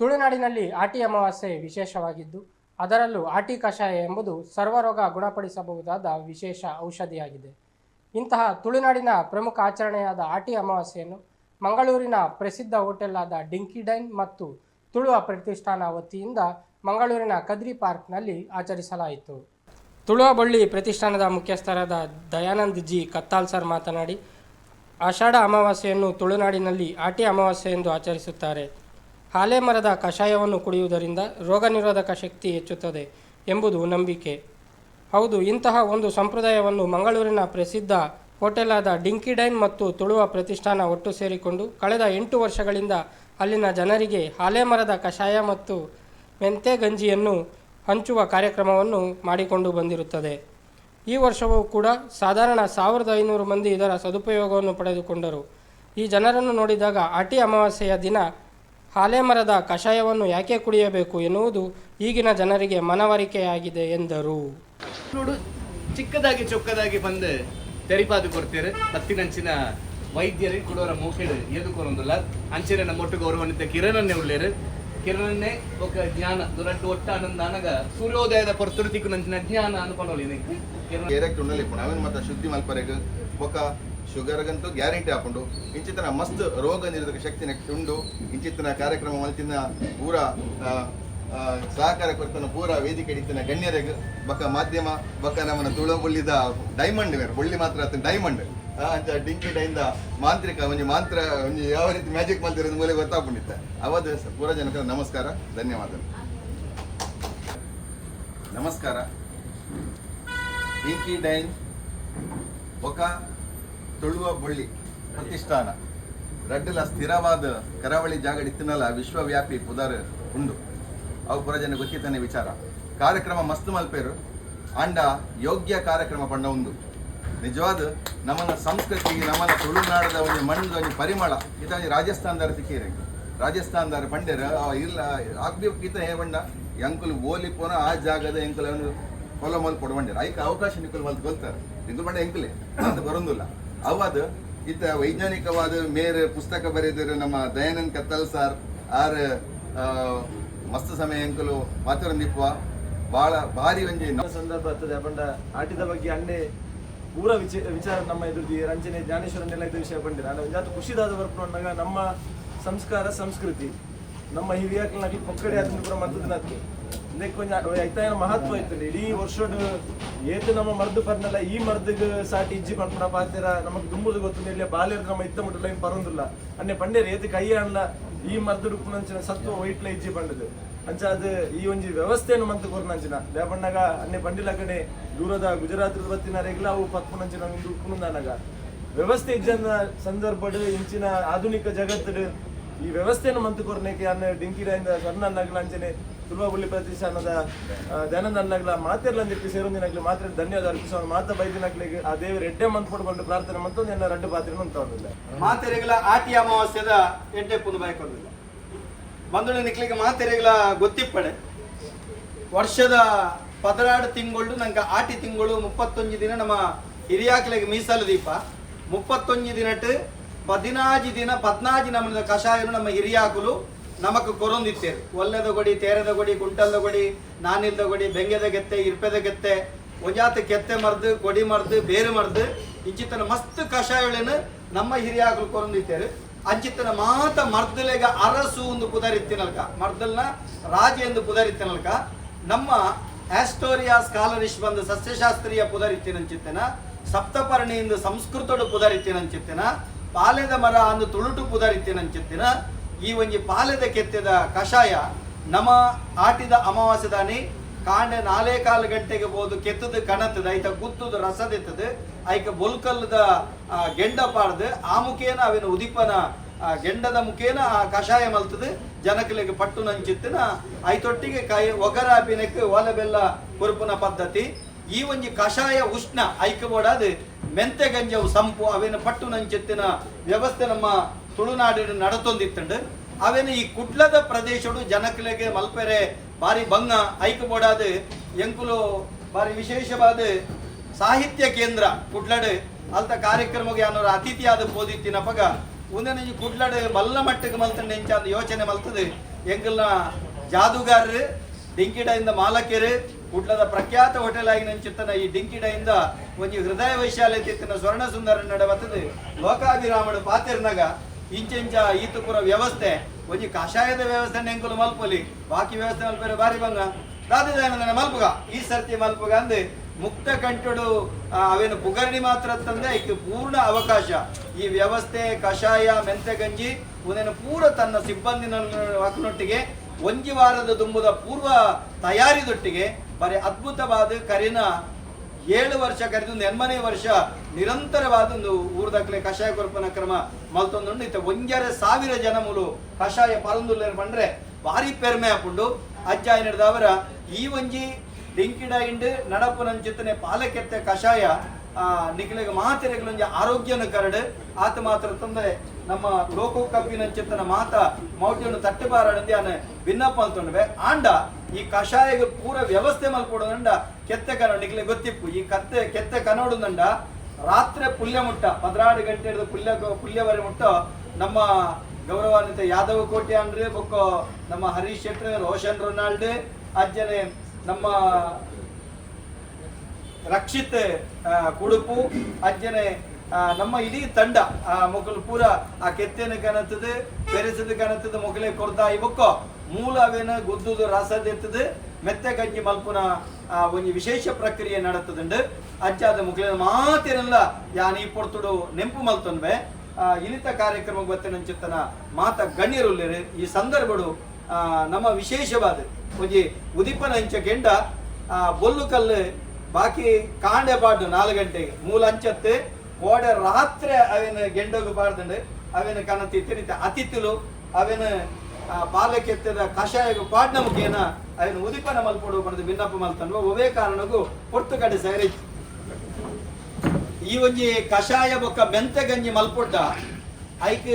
ತುಳುನಾಡಿನಲ್ಲಿ ಆಟಿ ಅಮಾವಾಸ್ಯೆ ವಿಶೇಷವಾಗಿದ್ದು, ಅದರಲ್ಲೂ ಆಟಿ ಕಷಾಯ ಎಂಬುದು ಸರ್ವರೋಗ ಗುಣಪಡಿಸಬಹುದಾದ ವಿಶೇಷ ಔಷಧಿಯಾಗಿದೆ. ಇಂತಹ ತುಳುನಾಡಿನ ಪ್ರಮುಖ ಆಚರಣೆಯಾದ ಆಟಿ ಅಮಾವಾಸ್ಯೆಯನ್ನು ಮಂಗಳೂರಿನ ಪ್ರಸಿದ್ಧ ಹೋಟೆಲ್ ಆದ ಡಿಂಕಿ ಡೈನ್ ಮತ್ತು ತುಳುವ ಪ್ರತಿಷ್ಠಾನ ವತಿಯಿಂದ ಮಂಗಳೂರಿನ ಕದ್ರಿ ಪಾರ್ಕ್ನಲ್ಲಿ ಆಚರಿಸಲಾಯಿತು. ತುಳುವ ಬಳ್ಳಿ ಪ್ರತಿಷ್ಠಾನದ ಮುಖ್ಯಸ್ಥರಾದ ದಯಾನಂದ್ ಜಿ ಕತ್ತಾಲ್ ಸರ್ ಮಾತನಾಡಿ, ಆಷಾಢ ಅಮಾವಾಸ್ಯೆಯನ್ನು ತುಳುನಾಡಿನಲ್ಲಿ ಆಟಿ ಅಮಾವಾಸ್ಯೆ ಎಂದು ಆಚರಿಸುತ್ತಾರೆ. ಹಾಲೆ ಮರದ ಕಷಾಯವನ್ನು ಕುಡಿಯುವುದರಿಂದ ರೋಗ ನಿರೋಧಕ ಶಕ್ತಿ ಹೆಚ್ಚುತ್ತದೆ ಎಂಬುದು ನಂಬಿಕೆ. ಹೌದು, ಇಂತಹ ಒಂದು ಸಂಪ್ರದಾಯವನ್ನು ಮಂಗಳೂರಿನ ಪ್ರಸಿದ್ಧ ಹೋಟೆಲ್ ಆದ ಡಿಂಕಿ ಡೈನ್ ಮತ್ತು ತುಳುವ ಪ್ರತಿಷ್ಠಾನ ಒಟ್ಟು ಸೇರಿಕೊಂಡು ಕಳೆದ ಎಂಟು ವರ್ಷಗಳಿಂದ ಅಲ್ಲಿನ ಜನರಿಗೆ ಹಾಲೆ ಮರದ ಕಷಾಯ ಮತ್ತು ಮೆಂತೆ ಗಂಜಿಯನ್ನು ಹಂಚುವ ಕಾರ್ಯಕ್ರಮವನ್ನು ಮಾಡಿಕೊಂಡು ಬಂದಿರುತ್ತದೆ. ಈ ವರ್ಷವೂ ಕೂಡ ಸಾಧಾರಣ ಸಾವಿರದ ಐನೂರು ಮಂದಿ ಇದರ ಸದುಪಯೋಗವನ್ನು ಪಡೆದುಕೊಂಡರು. ಈ ಜನರನ್ನು ನೋಡಿದಾಗ ಆಟಿ ಅಮಾವಾಸ್ಯೆಯ ದಿನ ಹಾಲೆಮರದ ಕಷಾಯವನ್ನು ಯಾಕೆ ಕುಡಿಯಬೇಕು ಎನ್ನುವುದು ಈಗಿನ ಜನರಿಗೆ ಮನವರಿಕೆಯಾಗಿದೆ ಎಂದರು. ನೋಡು ಚಿಕ್ಕದಾಗಿ ಚೊಕ್ಕದಾಗಿ ಬಂದು ತೆರಿಪಾದು ಕೊಡ್ತೇವೆ ಹತ್ತಿನಂಚಿನ ವೈದ್ಯರಿಗೆ ಕೊಡೋರ ಮೂಕೇಡು ಎದುಕೊರೊಂದಲ್ಲ ಅಂಚಿನ ನಮ್ಮೊಟ್ಟು ಗೌರವಾನ್ವಿತ ಕಿರಣನ್ನೇ ಉಳ್ಳೇರು. ಕಿರಣನ್ನೇ ಒಕ್ಕ ಜ್ಞಾನ ದುರಟ್ಟು ಒಟ್ಟ ಆನಂದ. ಅನಗ ಸೂರ್ಯೋದಯದ ಪ್ರತೃತಿಗೂ ನಂಚಿನ ಜ್ಞಾನ ಅನುಕೊಳ್ಳಿ ಕಿರಣ ಮತ್ತೆ ಶುದ್ಧಿ ಮಲ್ಪರೆಗೆ. ಒಕ್ಕ ಶುಗರ್ಗಂತೂ ಗ್ಯಾರಂಟಿ ಹಾಕೊಂಡು ಇಂಚಿತನ ಮಸ್ತ್ ರೋಗ ನಿರೋಧಕ ಶಕ್ತಿನ ಉಂಡು ಇಂಚಿತ್ತಿನ ಕಾರ್ಯಕ್ರಮ ಮಲ್ತಿನ ಪೂರ ಸಹಕಾರ ಕೊರ್ತನ ಪೂರ ವೇದಿಕೆ ಇತ್ತಿನ ಗಣ್ಯರೆಗ್ ಬೊಕ ಮಾಧ್ಯಮ ಬೊಕ ನಮ್ಮನ್ನು ತುಳುಗುಳ್ಳಿದ ಡೈಮಂಡ್ ಬೇರೆ ಬುಳ್ಳಿ ಮಾತ್ರ ಆತನ ಡೈಮಂಡ್ ಅಂತ ಡಿಂಕಿ ಡೈಂದ ಮಾಂತ್ರಿಕ ಒಂದು ಮಾಂತ್ರ ಒಂದು ಯಾವ ರೀತಿ ಮ್ಯಾಜಿಕ್ ಮಲ್ತಿರೋದು ಮೂಲೆ ಗೊತ್ತಾಗ್ಬಿಟ್ಟಿತ್ತೆ. ಅವಧ ಪೂರ ಜನಕ್ಕೆ ನಮಸ್ಕಾರ ಧನ್ಯವಾದ ನಮಸ್ಕಾರ. ಡಿಂಕಿ ಡೈನ್ ಬೊಕ ತುಳುವ ಬಳ್ಳಿ ಪ್ರತಿಷ್ಠಾನ. ರಡ್ಡಲ ಸ್ಥಿರವಾದ ಕರಾವಳಿ ಜಾಗ ಇತ್ತಿನಲ್ಲ ವಿಶ್ವವ್ಯಾಪಿ ಪುದರ್ ಉಂಡು. ಅವು ಪುರ ಜನ ವಿಚಾರ. ಕಾರ್ಯಕ್ರಮ ಮಸ್ತ್ ಮಲ್ಪೇರು. ಅಂಡ ಯೋಗ್ಯ ಕಾರ್ಯಕ್ರಮ ಪಂಡ ಉಂದು ನಿಜವಾದ ನಮ್ಮನ ಸಂಸ್ಕೃತಿ ನಮ್ಮನ ತುಳುನಾಡದ ಒಂದು ಮಣ್ಣು ಒಂದು ಪರಿಮಳ. ಇದಾಗಿ ರಾಜಸ್ಥಾನದಾರ ಸಿಕ್ಕಿರಿ. ರಾಜಸ್ಥಾನದಾರ ಪಂಡ್ಯರ ಇಲ್ಲ ಆಗ್ಬೇಕಿತ ಹೇ ಬಂಡ ಎಂಕುಲು ಓಲಿ ಪೋನ ಆ ಜಾಗದ ಎಂಕುಲ ಫಾಲೋ ಮಲ್ ಕೊಡ್ಬಂಡ್ಯಾರ ಐಕ ಅವಕಾಶ ನಿಕುಲ್ ಮಲ್ತ್ ಕೊಲ್ತಾರೆ ನಿಕುಲ್ ಬಂಡ ಎಂಕುಲೆ, ಅಂತ ಬರೋದಿಲ್ಲ. ಅವಾದ ಇತ್ತ ವೈಜ್ಞಾನಿಕವಾದ ಮೇರೆ ಪುಸ್ತಕ ಬರೆದಿರು ನಮ್ಮ ದಯಾನಂದ್ ಕತ್ತಲ್ ಸರ್, ಆರ್ ಮಸ್ತ್ ಸಮಯ ಅಂಕಲು ಮಾತ್ರ ನಿಪ್ಪ. ಬಹಳ ಭಾರಿ ಒಂಜಿ ಸಂದರ್ಭ ಆಗ್ತದೆ ಪಂಡ ಆಟಿದ ಬಗ್ಗೆ ಅಣ್ಣೆ ಪೂರ ವಿಚ, ವಿಚಾರ ನಮ್ಮ ಎದುರು ರಂಜನೆ ಜ್ಞಾನೇಶ್ವರನೆಲ್ಲ ಇದು ವಿಷಯ ಬಂದಿರ ಅಂದ್ರೆ ಜಾತು ಖುಷಿದಾದ ಬರ್ಕೊಂಡಾಗ ನಮ್ಮ ಸಂಸ್ಕಾರ, ಸಂಸ್ಕೃತಿ. ನಮ್ಮ ಹಿರಿಯಕ್ಕೆ ಪೊಕ್ಕಡೆ ಅದನ್ನು ಕೂಡ ಮರ್ತದಿನತ್ತು ಇದಕ್ಕೆ ಕೊಂಚ ಐತಾಯನ ಮಹತ್ವ ಐತಲ್ಲ ಇಡೀ ವರ್ಷದ ಏತು ನಮ್ಮ ಮರ್ದು ಪರ್ನಲ್ಲ, ಈ ಮರ್ದಿಗೆ ಸಾಟಿ ಇಜ್ಜಿ ಪಂಪಣ ಪಾತಿರ ನಮಗೆ ದುಂಬುದು ಗೊತ್ತಿಲ್ಲ. ಇಲ್ಲಿ ಬಾಲ್ಯದ ನಮ್ಮ ಇತ್ತ ಮುಟ್ಟಲ್ಲ ಏನು ಬರೋದಿಲ್ಲ ಅನ್ನೆ ಪಂಡೇರು ಏತು ಕೈ ಅಣ್ಣ ಈ ಮರ್ದು ಉಪ್ಪುನಂಚಿನ ಸತ್ವ ವೈಟ್ಲ ಇಜ್ಜಿ ಪಂಡದು ಅಂಚ ಅದು ಈ ಒಂಜಿ ವ್ಯವಸ್ಥೆಯನ್ನು ಮಂತ್ ಕೊರ್ನಂಚಿನ ದೇವಣ್ಣಗ ಅನ್ನೆ ಬಂಡಿ ಕಡೆ ದೂರದ ಗುಜರಾತ್ ಬತ್ತಿನ ರೆಗ್ಲ ಅವು ಪತ್ಪುನಂಚಿನ ಒಂದು ಉಪ್ಪುನಂದನಗ ವ್ಯವಸ್ಥೆ ಇಜ್ಜನ ಸಂದರ್ಭಡ್ ಇಂಚಿನ ಆಧುನಿಕ ಜಗತ್ತಡ್ ಈ ವ್ಯವಸ್ಥೆಯನ್ನು ಮಂತ್ ಕೊರ್ನೇಕೆ ಅನ್ನ ಡಿಂಕಿರಾಯಿಂದ ಸಣ್ಣ ನಗ್ಲ ಅಂಚನೆ ತುಲ್ವಬುಳ್ಳಿ ಪ್ರತಿಷ್ಠಾನದ ಜನದ ಅನ್ನಗ್ಲ ಮಾತೆರ್ಲಂದಿಟ್ಟು ಸೇರೊಂದಿನಾಗ್ಲಿ ಮಾತ್ರ ಧನ್ಯವಾದ ಅರ್ಪಿಸುವ ಮಾತ ಬೈದಿನಾಗ್ಲಿಗೆ ಆ ದೇವರು ಎಡ್ಡೆ ಮಂತ್ ಪಡ್ಕೊಂಡು ಪ್ರಾರ್ಥನೆ ಮಂತೊಂದು ಎಲ್ಲ ರಡ್ಡು ಪಾತ್ರೆ ಹೊಂದಿಲ್ಲ ಮಾತೆರೆಗಳ ಆಟಿ ಅಮಾವಾಸ್ಯದ ಎಡ್ಡೆ ಪುನು ಬಾಯ್ಕೊಂಡಿಲ್ಲ ಬಂದುಳ ನಿಕ್ಲಿಗೆ ಮಾತೆರೆಗಳ ಗೊತ್ತಿಪ್ಪಡೆ. ವರ್ಷದ ಪದರಾಡು ತಿಂಗಳು, ನಂಗೆ ಆಟಿ ತಿಂಗಳು ಮುಪ್ಪತ್ತೊಂದು ದಿನ ನಮ್ಮ ಹಿರಿಯಾಕ್ಲೆಗೆ ಮೀಸಲು ದೀಪ. ಮುಪ್ಪತ್ತೊಂದು ದಿನಟ್ ಪದಿನಾಜಿ ದಿನ, ಪದ್ನಾಜಿ ನಮ್ಮ ಕಷಾಯನು ನಮ್ಮ ಹಿರಿಯಾಕುಲು ನಮಕ್ ಕೊರೊಂದಿತ್ತೇರು. ಒಲ್ಲೆದ ಗೊಡಿ, ತೇರದ ಗೊಡಿ, ಕುಂಟಲ್ದ ಗೊಡಿ, ನಾನಿಲ್ದ ಗೊಡಿ ಬೆಂಗೆದ ಗೆತ್ತೆ, ಇರ್ಪೆದ ಗೆತ್ತೆ. ಒಜಾತ ಕೆತ್ತೆ ಮರ್ದು, ಕೊಡಿ ಮರ್ದು, ಬೇರೆ ಮರ್ದು, ಇಂಚಿತ್ತನ ಮಸ್ತ್ ಕಷಾಯಗಳೇನು ನಮ್ಮ ಹಿರಿಯಾಕುಲು ಕೊರೊಂದಿತ್ತೇರು. ಅಂಚಿತ್ತನ ಮಾತ ಮರ್ದಲೆಗ ಅರಸು ಒಂದು ಪುದರಿತ್ತಿನಲ್ಕ ಮರ್ದಲ್ನ ರಾಜ ಎಂದು ಪುದರಿತ್ತಿನಲ್ಕ ನಮ್ಮ ಆಸ್ಟೋರಿಯಾ ಸ್ಕಾಲರಿಶ್ ಬಂದು ಸಸ್ಯಶಾಸ್ತ್ರೀಯ ಪುದರಿತ್ತಿನಂಚಿತ್ತನ ಸಪ್ತಪರ್ಣಿಯಿಂದ ಸಂಸ್ಕೃತಡು ಪುದರಿತ್ತಿನಂಚಿತ್ತಿನ ಪಾಲೆದ ಮರ ಅಂದು ತುಳುಟು ಪುದರಿತ್ತಿನಂಚಿತ್ತಿನ ಈ ಒಂಜಿ ಪಾಲೆದ ಕೆತ್ತಿದ ಕಷಾಯ ನಮ ಆಟಿದ ಅಮಾವಾಸ್ಯದಾನಿ ಕಾಂಡೆ ನಾಲೇ ಕಾಲು ಗಂಟೆಗೆ ಬೋದು ಕೆತ್ತದ ಕಣತದ ಐತ ಕುತ್ತದ ರಸದೆತ್ತದ, ಐಕ ಬೊಲ್ಕಲ್ಲದ ಗೆಂಡ ಪಾಡ್ದು, ಆ ಮುಖೇನ ಅವಿನ ಉದಿಪನ ಗೆಂಡದ ಮುಖೇನ ಆ ಕಷಾಯ ಮಲ್ತದ, ಜನಕಲಿಗೆ ಪಟ್ಟು ನಂಚಿತ್ತಿನ ಐತೊಟ್ಟಿಗೆ ಕೈ ಒಗರ ಪಿನಕ್ಕೆ ಒಲಬೆಲ್ಲ ಕುರುಪುನ ಪದ್ಧತಿ. ಈ ಒಂಜಿ ಕಷಾಯ ಉಷ್ಣ ಐಕಬೋಡಾದು ಮೆಂತೆ ಗಂಜವು ಸಂಪು ಅವೇನು ಪಟ್ಟು ನಂಚೆತ್ತಿನ ವ್ಯವಸ್ಥೆ ನಮ್ಮ ತುಳುನಾಡಿನ ನಡತೊಂದಿತ್ತಂಡು. ಅವೇನು ಈ ಕುಡ್ಲದ ಪ್ರದೇಶಡು ಜನಕಲೆಗೆ ಮಲ್ಪೆರೆ ಬಾರಿ ಬಂಗ ಐಕಬೋಡಾದ ಎಂಕುಲು ಬಾರಿ ವಿಶೇಷವಾದ ಸಾಹಿತ್ಯ ಕೇಂದ್ರ ಕುಡ್ಲಡ್. ಅಲ್ತ ಕಾರ್ಯಕ್ರಮಕ್ಕೆ ಅನ್ನೋರು ಅತಿಥಿಯಾದ ಪೋದಿತ್ತಿನ ಪಗ, ಉಂದನೆ ಈ ಕುಡ್ಲಡ್ ಮಲ್ಲ ಮಟ್ಟಕ್ಕೆ ಮಲ್ತಂಡೆ ಎಂಚ ಯೋಚನೆ ಮಲ್ತದೆ. ಎಂಕಲ್ನ ಜಾದುಗಾರರು ಇಂದ ಮಾಲಕರು ಕುಡ್ಲದ ಪ್ರಖ್ಯಾತ ಹೋಟೆಲ್ ನನ್ನ ಚಿತ್ತನ ಈ ಡಿಂಕಿಡೆಯಿಂದ ಒಂಜಿ ಹೃದಯ ವೈಶಾಲ್ಯತಿತ್ತಿನ ಸ್ವರ್ಣ ಸುಂದರ ನಡವತ್ತದು ಲೋಕಾಭಿರಾಮಡು ಪಾತಿರ್ನಾಗ ಇಂಚಿಂಚ ಈತುಪುರ ವ್ಯವಸ್ಥೆ ಒಂಜಿ ಕಷಾಯದ ವ್ಯವಸ್ಥೆ ನೆಂಕುಲು ಮಲ್ಪಲಿ, ಬಾಕಿ ವ್ಯವಸ್ಥೆ ಮಲ್ಪರೆ ಬಾರಿ ಬಂಗ ದಾದಿದಾನಂದನ ಮಲ್ಪುಗ, ಈ ಸರ್ತಿ ಮಲ್ಪುಗ ಅಂದ್ ಮುಕ್ತ ಕಂಟುಡು ಅವೇನು ಪುಗರ್ಣಿ ಮಾತ್ರ ತಂದೆ ಐಕ್ ಪೂರ್ಣ ಅವಕಾಶ. ಈ ವ್ಯವಸ್ಥೆ, ಕಷಾಯ, ಮೆಂತೆ ಗಂಜಿ ಉನೇನು ಪೂರ ತನ್ನ ಸಿಬ್ಬಂದಿನ ವಾಕನೊಟ್ಟಿಗೆ ಒಂಜಿ ವಾರದ ದುಂಬುದ ಪೂರ್ವ ತಯಾರಿದೊಟ್ಟಿಗೆ ಬರೀ ಅದ್ಭುತವಾದ ಕರಿನ ಏಳು ವರ್ಷ ಕರೆದು ನೆನ್ಮನೆ ವರ್ಷ ನಿರಂತರವಾದ ಒಂದು ಊರ್ದಾಗ್ಲೆ ಕಷಾಯ ಕೊರ್ಪನ ಕ್ರಮ ಮಲ್ತೊಂದುಂಡು ಇತ್ತ ಒಂಜರೆ ಸಾವಿರ ಜನ ಮುಲು ಕಷಾಯ ಪರಂದುಲ್ಲೇರ್ ಬಂದ್ರೆ ಭಾರಿ ಪೆರ್ಮೆ ಹಾಕೊಂಡು. ಅಜ್ಜ ಅವರ ಈ ಒಂಜಿ ಡಿಂಕಿಡ ಇಂಡು ನಡಪು ನಂಚಿತ್ತನೆ ಪಾಲಕೆತ್ತೆ ಕಷಾಯ ಆ, ನಿಖಿಲಿಗೆ ಮಾತಿರೆಗಳೊಂಜಿ ಆರೋಗ್ಯನ ಕರಡು. ಆತ ಮಾತ್ರ ತಂದೆ ನಮ್ಮ ಲೋಕೋಕಪ್ಪಿನ ಕಪ್ಪಿನಂಚಿತ್ತನ ಮಾತ ಮೌಢ್ಯವನ್ನು ತಟ್ಟುಬಾರಡಂದಿ ಅನ್ನ ಭಿನ್ನಪ್ಪ ಅಂತೊಂಡ್ವೆ ಆಂಡ ಈ ಕಷಾಯ ಪೂರ ವ್ಯವಸ್ಥೆ ಮಲ್ಕೊಡೋದಂಡ ಕೆತ್ತೆ ಕನೋಡು ನಿಕ್ಲೆ ಗೊತ್ತಿಪ್ಪು, ಈ ಕತ್ತೆ ಕೆತ್ತೆ ಕನೋಡುದಂಡ ರಾತ್ರಿ ಪುಲ್ಯ ಮುಟ್ಟ, ಪದ್ರಾಡು ಗಂಟೆ ಹಿಡಿದು ಪುಲ್ಯ ಪುಲ್ಯವರೆ ಮುಟ್ಟ ನಮ್ಮ ಗೌರವಾನ್ವಿತ ಯಾದವ ಕೋಟೆ ಅಂದ್ರೆ ಬೊಕ್ಕ ನಮ್ಮ ಹರೀಶ್ ಶೆಟ್ಟಿ ರೋಷನ್ ರೊನಾಲ್ಡ್, ಅಜ್ಜನೆ ನಮ್ಮ ರಕ್ಷಿತ್ ಕುಡುಪು, ಅಜ್ಜನೆ ನಮ್ಮ ಇಡೀ ತಂಡ, ಆ ಮೊಗಲು ಪೂರ ಆ ಕೆತ್ತೆನ ಕನತದ ಬೆರೆಸದ ಕನತದ ಮೊಗಲೇ ಕೊಡ್ತಾ ಇವಕ್ಕ ಮೂಲ ಅವೇನ ಗುದ್ದುದು ರಸದೆತ್ತದು ಮೆತ್ತೆ ಗಂಜಿ ಮಲ್ಪುನ ಒಂದು ವಿಶೇಷ ಪ್ರಕ್ರಿಯೆ ನಡತದುಂಡು ಅಚ್ಚಾದ ಮುಖ್ಯ ಮಾತಿರಲ್ಲ ಯಾನಿ ಪೊಡ್ತುಡು ನೆಂಪು ಮಲ್ತೊನ್ವೆ ಆ, ಇನಿತ ಕಾರ್ಯಕ್ರಮ ಗೊತ್ತಿನಂಚಿತ್ತನ ಮಾತ ಗಣ್ಯರುಲ್ಲೇರು ಈ ಸಂದರ್ಭಡು ನಮ್ಮ ವಿಶೇಷವಾದ ಒಂಜಿ ಉದಿಪನ ಇಂಚ ಗೆಂಡ ಬೊಲ್ಲು ಕಲ್ಲು ಬಾಕಿ ಕಾಂಡೆ ಪಾಡು ನಾಲ್ಕು ಗಂಟೆಗೆ. ಮೂಲ ಅಂಚತ್ತೆ ಓಡೆ ರಾತ್ರಿ ಅವೇನು ಗೆಂಡೋಗು ಪಾಡ್ದಂಡು ಅವೇನು ಕನತಿ ತಿರಿತ ಅತಿಥಿಲು ಅವೇನು ಆ, ಪಾಲಕೆತ್ತದ ಕಷಾಯಗು ಪಾಡ್ನ ಮುಖೇನ ಅವೇನು ಉದಿಪನ ಮಲ್ಪಡು ಪಡೆದು ಭಿನ್ನಪ್ಪ ಮಲ್ತನ್ವ ಒವೇ ಕಾರಣಗೂ ಪೊರ್ತು ಕಡೆ ಸೇರಿ. ಈ ಒಂಜಿ ಕಷಾಯ ಬೊಕ್ಕ ಮೆಂತೆ ಗಂಜಿ ಮಲ್ಪೊಡ್ಡ ಐಕ್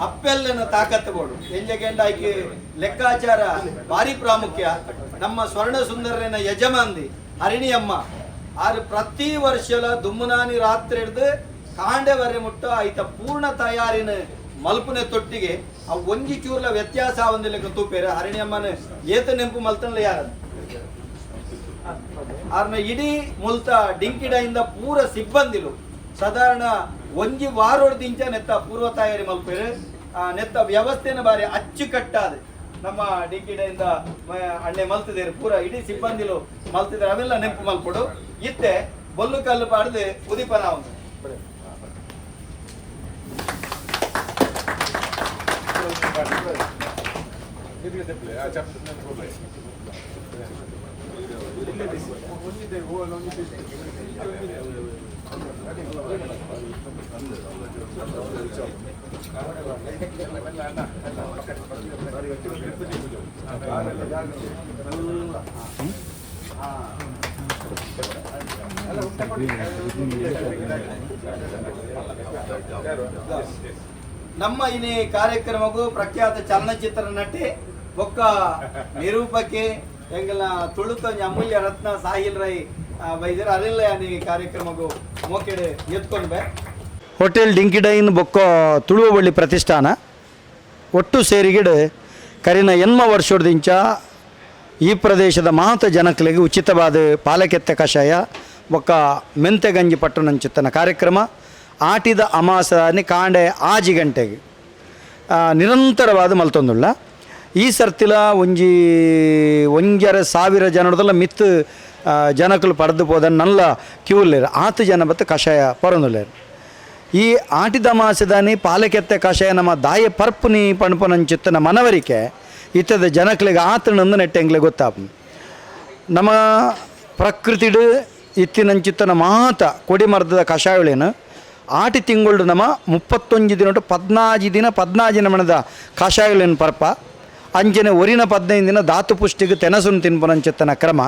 ಅಪ್ಪೆಲ್ಲನ ತಾಕತ್ತು ಬೋಡು ಎಂಜಗೆಂಡ ಐಕ್ ಲೆಕ್ಕಾಚಾರ ಭಾರಿ ಪ್ರಾಮುಖ್ಯ. ನಮ್ಮ ಸ್ವರ್ಣ ಸುಂದರನ ಹರಿಣಿ ಅಮ್ಮ. ಆರು ಪ್ರತಿ ವರ್ಷಲ ದುಮ್ಮನಾನಿ ರಾತ್ರಿ ಹಿಡ್ದು ಕಾಂಡೆವರೆ ಮುಟ್ಟ ಐತ ಪೂರ್ಣ ತಯಾರಿನ ಮಲ್ಪುನೆ ತೊಟ್ಟಿಗೆ ಒಂಜಿ ಚೂರ್ಲ ವ್ಯತ್ಯಾಸ ಒಂದಿಲ್ಲ ತೂಪೇರ. ಹರಿಣಿಯಮ್ಮನ ಏತ ನೆಂಪು ಮಲ್ತನಲ್ಲ ಯಾರ ಆರ್ನ ಇಡೀ ಮುಲ್ತ ಡಿಂಕಿಡೆಯಿಂದ ಪೂರ ಸಿಬ್ಬಂದಿಲು. ಸಾಧಾರಣ ಒಂಜಿ ವಾರೋಡ್ದಿಂಚ ನೆತ್ತ ಪೂರ್ವ ತಯಾರಿ ಆ ನೆತ್ತ ವ್ಯವಸ್ಥೆನ ಬಾರಿ ಅಚ್ಚುಕಟ್ಟಾದ. ನಮ್ಮ ಡಿಂಕಿಡೆಯಿಂದ ಅಣ್ಣೆ ಮಲ್ತಿದ್ದೇರು ಪೂರ ಇಡೀ ಸಿಬ್ಬಂದಿಲು ಮಲ್ತಿದ್ದಾರೆ ಅವೆಲ್ಲ ನೆಂಪು ಮಲ್ಪಡು ಇತ್ತೆ ಬೊಲ್ಲು ಕಲ್ಲು ಪಾಡ್ದು ಉದಿಪನ ಒಂದು. Yes, yes. ನಮ್ಮ ಇನಿ ಕಾರ್ಯಕ್ರಮಗೂ ಪ್ರಖ್ಯಾತ ಚಲನಚಿತ್ರ ನಟಿ ಒಕ್ಕ ನಿರೂಪಕಿ ಎಂಗಲ ತುಳುತ ಅಮೂಲ್ಯ ರತ್ನ ಸಾಹಿಲ್ ರೈ ಬೈದಿರ ಅರೆಲ್ಲ ನೀವು ಕಾರ್ಯಕ್ರಮಗೂ ಮೋಕೆಡೆ ಎತ್ಕೊಂಡ್ಬೆ. ಹೋಟೆಲ್ ಡಿಂಕಿಡೈನ್ ಬೊಕ್ಕ ತುಳುವಳ್ಳಿ ಪ್ರತಿಷ್ಠಾನ. ಒಟ್ಟು ಸೇರಿಗಿಡ ಕರಿನ ಎನ್ಮ ವರ್ಷದಿಂಚ ಈ ಪ್ರದೇಶದ ಮಾತ ಜನಕಲಿಗೆ ಉಚಿತವಾದ ಪಾಲಕೆತ್ತೆ ಕಷಾಯ ಒಕ್ಕ ಮೆಂತೆ ಗಂಜಿ ಪಟ್ಟಣಂಚಿತ್ತನ ಕಾರ್ಯಕ್ರಮ. ಆಟಿದ ಅಮಾಸದಾನಿ ಕಾಂಡೆ ಆಜಿ ಗಂಟೆಗೆ. ನಿರಂತರವಾದ ಮಲ್ತೊಂದುಳ್ಳ. ಈ ಸರ್ತಿಲ ಒಂಜಿ ಒಂಜರ ಸಾವಿರ ಜನರದಲ್ಲ ಮಿತ್ ಜನಕಲು ಪಡೆದು ಹೋದ ನಲ್ಲ ಕ್ಯೂಲೇರು ಆತು ಜನ ಬತ್ತು ಕಷಾಯ ಪರೊಂದುಲ್ಲೇರು. ಈ ಆಟಿದ ಮಾಸದಾನಿ ಪಾಲಕೆತ್ತೆ ಕಷಾಯ ನಮ್ಮ ದಾಯ ಪರ್ಪುನಿ ಪಣಪನಂಚಿತ್ತನ ಮನವರಿಕೆ, ಇತ್ತದ ಜನಕ್ಲಿಗೆ ಆತನಂದು ನೆಟ್ಟೆಂಗ್ಲೆ ಗೊತ್ತಾಪ. ನಮ್ಮ ಪ್ರಕೃತಿಡು ಇತ್ತಿನಂಚಿತ್ತನ ಮಾತ ಕೊಡಿಮರ್ದದ ಕಷಾಯಗಳೇನು? ಆಟಿ ತಿಂಗಳು ನಮ್ಮ ಮುಪ್ಪತ್ತೊಂದು ದಿನ ಪದ್ನಾಜಿ ದಿನ ಪದ್ನಾಜಿ ನಮನದ ಕಷಾಯಗಳೇನು ಪರ್ಪ. ಅಂಚಿನ ಒರಿನ ಪದ್ನೈದು ದಿನ ಧಾತು ಪುಷ್ಟಿಗೆ ತೆನಸುನ್ ಅಂಚೆತ್ತನ ಕ್ರಮ.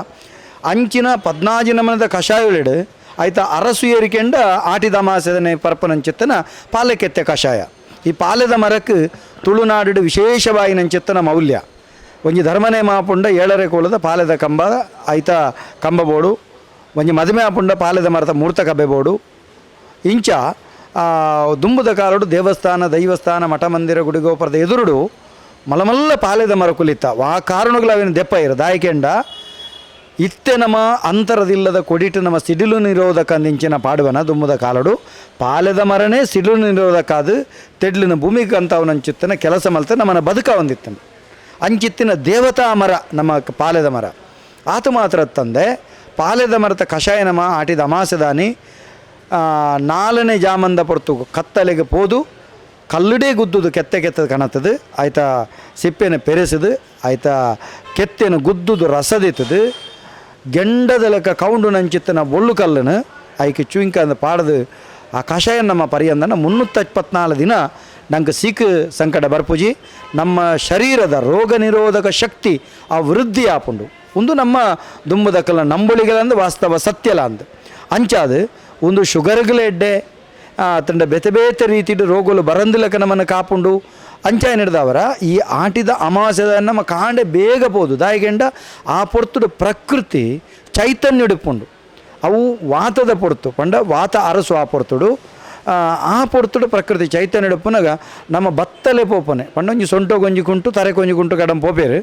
ಅಂಚಿನ ಪದ್ನಾಜಿ ನಮನದ ಕಷಾಯಗಳಿಡು ಆಯ್ತಾ ಅರಸು ಏರಿಕೆಂಡ ದಮಾಸದನೆ ಮಾಸದನೆ ಪರ್ಪನಂಚಿತ್ತನ ಪಾಲಕೆತ್ತೆ ಕಷಾಯ ಈ ಪಾಲೆದ ಮರಕ್ಕೆ ತುಳುನಾಡು ವಿಶೇಷವಾಗಿ ನಂಚೆತ್ತನ ಮೌಲ್ಯ. ಒಂಜಿ ಧರ್ಮನೇ ಮಾಪುಂಡ ಏಳರೆ ಕೋಲದ ಪಾಲೆದ ಕಂಬ ಐತ ಕಂಬ ಬೋಡು ಒಂಜಿ ಮದುವೆ ಆಪುಂಡ ಪಾಲದ ಮರದ ಮೂರ್ತ ಕಬ್ಬೆ ಬೋಡು ಇಂಚ ಆ, ದುಂಬುದ ಕಾಲಡು ದೇವಸ್ಥಾನ ದೈವಸ್ಥಾನ ಮಠ ಮಂದಿರ ಗುಡಿಗೋಪುರದ ಎದುರುಡು ಮಲಮಲ್ಲ ಪಾಲೆದ ಮರ ಕುಲಿತ. ವಾ ಕಾರಣಗಳು ಅವೇನು ದೆಪ್ಪ ಇರ ದಾಯಕೆಂಡ. ಇತ್ತೆ ನಮ್ಮ ಅಂತರದಿಲ್ಲದ ಕೊಡಿಟ್ಟು ನಮ್ಮ ಸಿಡಿಲು ನಿರೋಧಕ ನಿಂಚಿನ ಪಾಡುವನ ದುಮ್ಮದ ಕಾಲಡು. ಪಾಲೆದ ಮರನೇ ಸಿಡಿಲು ನಿರೋಧಕಾದು ತೆಡ್ಲಿನ ಭೂಮಿಗೆ ಅಂತ ಅವನಂಚಿತ್ತನ ಕೆಲಸ ಮಲ್ತ ನಮ್ಮನ ಬದುಕ ಹೊಂದಿತ್ತನು. ಅಂಚಿತ್ತಿನ ದೇವತಾ ಮರ ನಮ್ಮ ಪಾಲೆದ ಮರ. ಆತು ಮಾತ್ರ ತಂದೆ ಪಾಲೆದ ಮರದ ಕಷಾಯ ನಮ ಆಟಿದ ಅಮಾಸದಾನಿ ಆ, ನಾಲನೇ ಜಾಮಂದ ಪೊರ್ತು ಕತ್ತಲೆಗೆ ಪೋದು, ಕಲ್ಲುಡೇ ಗುದ್ದುದು, ಕೆತ್ತೆ ಕೆತ್ತದ ಕಾಣತ್ತದು, ಆಯ್ತಾ ಸಿಪ್ಪೆನ ಪೆರೆಸದು, ಆಯ್ತಾ ಕೆತ್ತೆನ ಗುದ್ದುದು, ರಸದಿತ್ತದು, ಗೆಂಡದ ಲೆಕ್ಕ ಕೌಂಡು ನಂಚಿತ್ತನ ಒಳ್ಳು ಕಲ್ಲನು, ಆಯ್ಕೆ ಚುಂಕ ಅಂದ ಪಾಡದು, ಆ ಕಷಾಯ ನಮ್ಮ ಪರಿಯಂದನ ಮುನ್ನೂತ್ತ ಇಪ್ಪತ್ನಾಲ್ಕು ದಿನ ನಂಗೆ ಸಿಕ್ ಸಂಕಟ ಬರ್ಪುಜಿ, ನಮ್ಮ ಶರೀರದ ರೋಗ ನಿರೋಧಕ ಶಕ್ತಿ ಆ ವೃದ್ಧಿ ಆಪುಂಡು. ಒಂದು ನಮ್ಮ ದುಂಬದಕ್ಕಲ್ಲ ನಂಬುಳಿಗಳಂದು ವಾಸ್ತವ ಸತ್ಯಲ ಅಂದು. ಅಂಚಾದು ಒಂದು ಶುಗರ್ಗಲ ಎಡ್ಡೆ ತಂಡ ಬೆತೆ ಬೇತೆ ರೀತಿಡ್ ರೋಗಗಳು ಬರಂದಿಲ್ಲಕ ನಮ್ಮನ್ನು ಕಾಪುಂಡು. ಅಂಚಾಯ ನಡೆದವರ ಈ ಆಟಿದ ಅಮಾವಾಸ್ಯದ ನಮ್ಮ ಕಾಂಡೆ ಬೇಗ ಬೋದು ದಾಯಿಗೆಂಡ ಆ ಪೊರ್ತುಡು ಪ್ರಕೃತಿ ಚೈತನ್ಯ ಉಡುಪುಂಡು ಅವು ವಾತದ ಪೊರ್ತು. ಪಂಡ ವಾತ ಅರಸು ಆ ಪೊರ್ತುಡು. ಆ, ಆ ಪೊರ್ತುಡು ಪ್ರಕೃತಿ ಚೈತನ್ಯ ಉಡುಪುನಾಗ ನಮ್ಮ ಬತ್ತಲೆ ಪೋಪನೆ. ಪಂಡೊಂಜಿ ಸೊಂಟೋ ಗೊಂಜಿ ಕುಂಟು ತರೆ ಕೊಂಜಿ ಕುಂಟು ಕಡಂ ಪೋಪೇರು.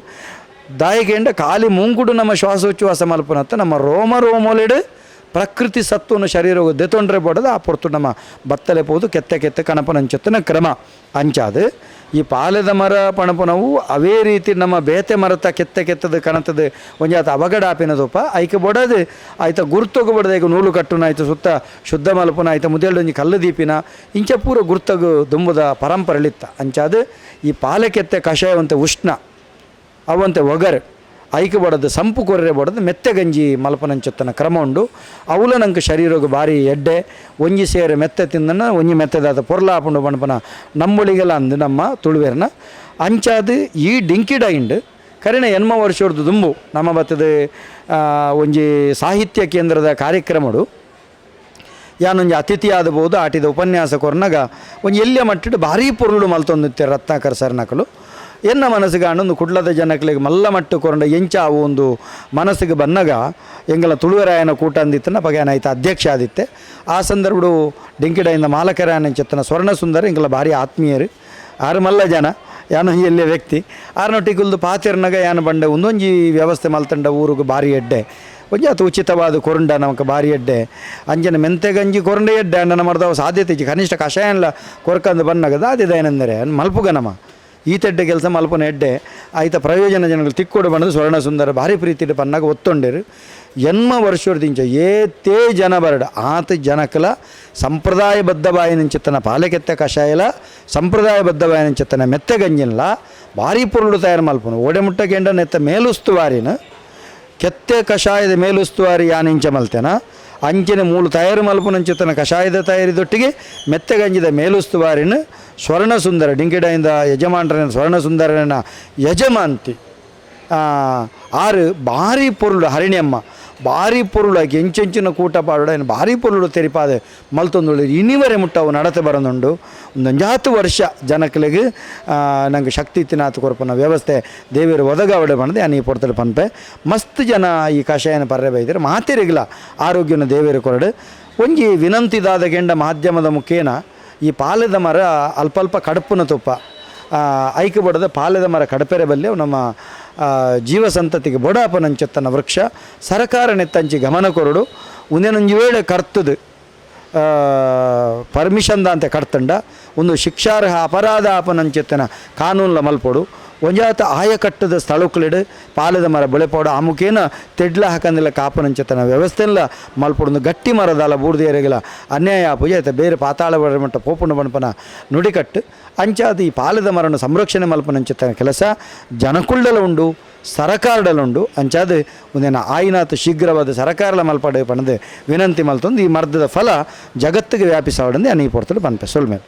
ದಾಯಿಗೆಂಡ ಖಾಲಿ ಮುಂಗುಡು ನಮ್ಮ ಶ್ವಾಸೋಚ್ಛ್ವಾಸ ಮಲ್ಪನತ್ತ ನಮ್ಮ ರೋಮ ರೋಮೊಲೆಡು ಪ್ರಕೃತಿ ಸತ್ವನ ಶರೀರ ದೆತೊಂಡ್ರೆ ಬಡದು ಆ ಪೊರ್ತು ನಮ್ಮ ಬತ್ತಲೆ ಪೋದು, ಕೆತ್ತೆ ಕೆತ್ತೆ ಕಣಪನಂಚತ್ತನ ಕ್ರಮ. ಅಂಚಾದ, ಈ ಪಾಲೆದ ಮರ ಪಣಪನವು ಅವೇ ರೀತಿ ನಮ್ಮ ಬೇತೆ ಮರತ ಕೆತ್ತೆ ಕೆತ್ತದ ಕಣತದ ಒಂಜಾತ ಅವಘಡ ಆಪಿನದಪ್ಪ ಐಕೆ ಬಡದು, ಆಯ್ತ ಗುರ್ತಗು ಬಡದ ಈಗ ನೂಲು ಕಟ್ಟುನ, ಆಯ್ತು ಸುತ್ತ ಶುದ್ಧ ಮಲ್ಪನ, ಆಯ್ತ ಮುದೇಳೊಂಜಿ ಕಲ್ಲು ದೀಪಿನ, ಇಂಚ ಪೂರ ಗುರ್ತಗು ದುಂಬುದ ಪರಂಪರೆಲಿತ್ತ. ಅಂಚಾದ, ಈ ಪಾಲೆ ಕೆತ್ತೆ ಕಷಾಯವಂತೆ ಉಷ್ಣ, ಅವಂತೆ ಒಗರು. ಐಕೆ ಬಡದು, ಸಂಪು ಕೊರ್ರೆ ಬಡದು, ಮೆತ್ತೆ ಗಂಜಿ ಮಲ್ಪನಂಚತ್ತನ ಕ್ರಮ ಉಂಡು. ಅವಲ ನಂಗೆ ಶರೀರಕ್ಕೆ ಭಾರಿ ಎಡ್ಡೆ, ಒಂಜಿ ಸೇರೆ ಮೆತ್ತೆ ತಿಂದನ, ಒಂಜಿ ಮೆತ್ತೆದಾದ ಪೊರ್ಲಾಪುಂಡು ಬಣಪನ ನಂಬುಳಿಗೆಲ್ಲ ಅಂದು ನಮ್ಮ ತುಳುವೇರ್ನ. ಅಂಚಾದು ಈ ಡಿಂಕಿ ಡೈಂಡ್ ಕರಿಣ ಎನ್ಮ ವರ್ಷದ ದುಂಬು. ನಮ್ಮ ಬತ್ತದ ಒಂಜಿ ಸಾಹಿತ್ಯ ಕೇಂದ್ರದ ಕಾರ್ಯಕ್ರಮಡು. ಯಾನೊಂಜಿ ಅತಿಥಿ ಆದಬಹುದು ಆಟಿದ ಉಪನ್ಯಾಸ ಕೊರ್ನಾಗ, ಒಂಜಿ ಎಲ್ಲಿಯ ಮಟ್ಟಿಟ್ಟು ಭಾರಿ ಪೊರುಳು ಮಲ್ತೊಂದಿತ್ತೆ ರತ್ನಾಕರ್ ಸರ್ ನಕಲು. ಎನ್ನ ಮನಸ್ಸಿಗೆ ಒಂದು ಕುಡ್ಲದ ಜನಕ್ಲಿಗೆ ಮಲ್ಲ ಮಟ್ಟು ಕೊರಂಡ ಎಂಚ ಒಂದು ಮನಸ್ಸಿಗೆ ಬಂದಾಗ ಎಂಗಲ ತುಳುವರಾಯನ ಕೂಟ ಅಂದಿತ್ತನ ಪಗೇನಾಯ್ತು ಅಧ್ಯಕ್ಷ ಆದಿತ್ತೆ. ಆ ಸಂದರ್ಭಡು ಡಿಂಕಿಡೆಯಿಂದ ಮಾಲಕರಾಯನ ಚಿತ್ತನ ಸ್ವರ್ಣ ಸುಂದರ ಎಂಗಲ ಭಾರಿ ಆತ್ಮೀಯರು. ಆರು ಮಲ್ಲ ಜನ, ಯಾನು ಎಲ್ಲೇ ವ್ಯಕ್ತಿ. ಆರ್ನೊಟ್ಟಿಗುಲ್ದು ಪಾತಿರ್ನಾಗ ಯಾನು ಬಂಡೆ, ಒಂದೊಂಜಿ ವ್ಯವಸ್ಥೆ ಮಲ್ತಂಡ ಊರಿಗೆ ಭಾರಿ ಎಡ್ಡೆ. ಒಂಜಿ ಅದು ಉಚಿತವಾದ ಕೊರಂಡ ನಮಗೆ ಭಾರಿ ಎಡ್ಡೆ. ಅಂಜನ ಮೆಂತೆ ಗಂಜಿ ಕೊರಂಡ ಎಡ್ಡೆ ಅಣ್ಣ ಮರ್ದವ ಸಾಧ್ಯತೆ ಕನಿಷ್ಠ ಕಷಾಯನ್ಲ ಎಲ್ಲ ಬನ್ನಗದ ಅದಿದೆ ಏನಂದರೆ ಮಲ್ಪುಗ ನಮ್ಮ ಈ ತೆಡ್ಡೆ ಕೆಲಸ ಮಲ್ಪನ ಎಡ್ಡೆ. ಆಯ್ತ ಪ್ರಯೋಜನ ಜನಗಳು ತಿಕ್ಕೋಡು ಬಣ್ಣದು ಸ್ವರ್ಣ ಸುಂದರ, ಭಾರಿ ಪ್ರೀತಿಡ್ ಪನ್ನಾಗ ಒತ್ತೊಂಡೇರು. ಎನ್ಮ ದಿಂಚ ಏತೇ ಜನ ಬರಡ. ಆತ ಜನಕಲ ಸಂಪ್ರದಾಯಬದ್ಧವಾಯಿನಿಂಚಿತ್ತನ ಪಾಲೆಕೆತ್ತ ಕಷಾಯಲ ಸಂಪ್ರದಾಯಬದ್ಧವಾಯಿನಿಂಚಿತ್ತನ ಮೆತ್ತೆ ಗಂಜಿನಲ ಭಾರಿ ಪುರುಳು ತಯಾರು ಮಲ್ಪನು. ಓಡೆ ಮುಟ್ಟ ಮುಟ್ಟಕೆಂಡ ನೆತ್ತ ಮೇಲುಸ್ತುವಾರಿನ, ಕೆತ್ತೆ ಕಷಾಯದ ಮೇಲುಸ್ತುವಾರಿ ಯಾನಿಂಚ ಮಲ್ತೆನ. ಅಂಚಿನ ಮೂಲು ತಯಾರು ಮಲ್ಪುನಂಚಿತನ ಕಷಾಯದ ತಯಾರಿದೊಟ್ಟಿಗೆ ಮೆತ್ತಗಂಜಿದ ಮೇಲುಸ್ತುವಾರಿನ ಸ್ವರ್ಣ ಸುಂದರ ಡಿಂಕಿಡೆಯಿಂದ ಸ್ವರ್ಣಸುಂದರನ ಸ್ವರ್ಣ ಸುಂದರನ ಯಜಮಾಂತಿ ಆರು ಭಾರಿ ಪೊರುಳು ಹರಿಣಿಯಮ್ಮ. ಆಕಿ ಎಂಚೆಂಚಿನ ಕೂಟ ಪಾಡುಡ ಏನು ಭಾರಿ ಪೊರುಳು ತೆರಿಪಾದ ಮಲ್ತೊಂದುಳು ಇನಿವರೆ ಮುಟ್ಟವು ನಡತೆ ಬರೋದುಂಡು. ಒಂದೊಂಜಾತು ವರ್ಷ ಜನಕ್ಲೆಗ್ ನಂಗೆ ಶಕ್ತಿ ಇತ್ತಿನಾತು ಕೊರಪನ ವ್ಯವಸ್ಥೆ. ದೇವಿಯರು ಒದಗಾವಡೆ ಬಂದೆ ಅನಿ ಪೊರ್ತಲು ಪನ್ಪೆ. ಮಸ್ತ್ ಜನ ಈ ಕಷಾಯನ ಪರ್ರೆ ಬೈದರೆ. ಮಾತಿರಿಗಿಲ್ಲ, ಆರೋಗ್ಯನ ದೇವಿಯರು ಕೊರಡು. ಒಂಜಿ ವಿನಂತಿದಾದ ಗೆಂಡ ಮಾಧ್ಯಮದ ಮುಖೇನ, ಈ ಪಾಲೆದ ಮರ ಅಲ್ಪಲ್ಪ ಕಡಪನ ತುಪ್ಪ. ಐಕ್ಯ ಐಕೆ ಬಡದ ಪಾಲೆದ ಮರ ಕಡಪೆರೆ ಬಲ್ಲೆ ನಮ್ಮ ಆ, ಜೀವ ಸಂತತಿಗೆ ಬೊಡಾಪನಂಚತ್ತನ ವೃಕ್ಷ ಸರಕಾರ ನೆತ್ತಂಚಿ ಗಮನ ಕೊರಡು ಒಂದೇನೊಂಜಿ ವೇಳೆ ಕರ್ತದು ಪರ್ಮಿಷನ್ ಅಂತ ಕಡ್ತಂಡ ಒಂದು ಶಿಕ್ಷಾರ್ಹ ಅಪರಾಧ ಆಪನಂಚೆತ್ತನ ಕಾನೂನುಲ ಮಲ್ಪೊಡು. ಒಂಜಾತ ಆಯಕಟ್ಟದ ಸ್ಥಳಕ್ಲಿಡು ಪಾಲದ ಮರ ಬೆಳೆಪೋಡು ಆ ಮುಖೇನ ತೆಡ್ಲ ಹಾಕಂದಿಲ್ಲ ಕಾಪನಂಚೆತ್ತನ ವ್ಯವಸ್ಥೆಲ್ಲ ಮಲ್ಪಡೊಂದು ಗಟ್ಟಿ ಮರದಲ್ಲ ಬೂಡ್ದೇರಿಗಿಲ್ಲ ಅನ್ಯಾಯ ಪೂಜೆ ಆಯ್ತು. ಬೇರೆ ಪಾತಾಳ ಮಟ್ಟ ಪೋಪುಂಡು ಬಣಪನ ನುಡಿಕಟ್ಟು. ಅಂಚಾದ ಈ ಪಾಲದ ಮರನ ಸಂರಕ್ಷಣೆ ಮಲ್ಪನಂಚತನ ಕೆಲಸ ಜನಕುಳ್ಳಲ ಉಂಡು ಸರಕಾರಡಲ ಉಂಡು. ಅಂಚಾದ ಒಂದೇನ ಆಯಿನಾಥ ಶೀಘ್ರವಾದ ಸರಕಾರಲ ಮಲ್ಪಡೆ ಪಣದೆ ವಿನಂತಿ ಮಲ್ತೊಂದು ಈ ಮರ್ದದ ಫಲ ಜಗತ್ತಿಗೆ ವ್ಯಾಪಿಸಾವಡಂದು ಅನಿ ಪೊರ್ತಲು ಪನ್ಪೆ ಸೊಲ್ಮೆ.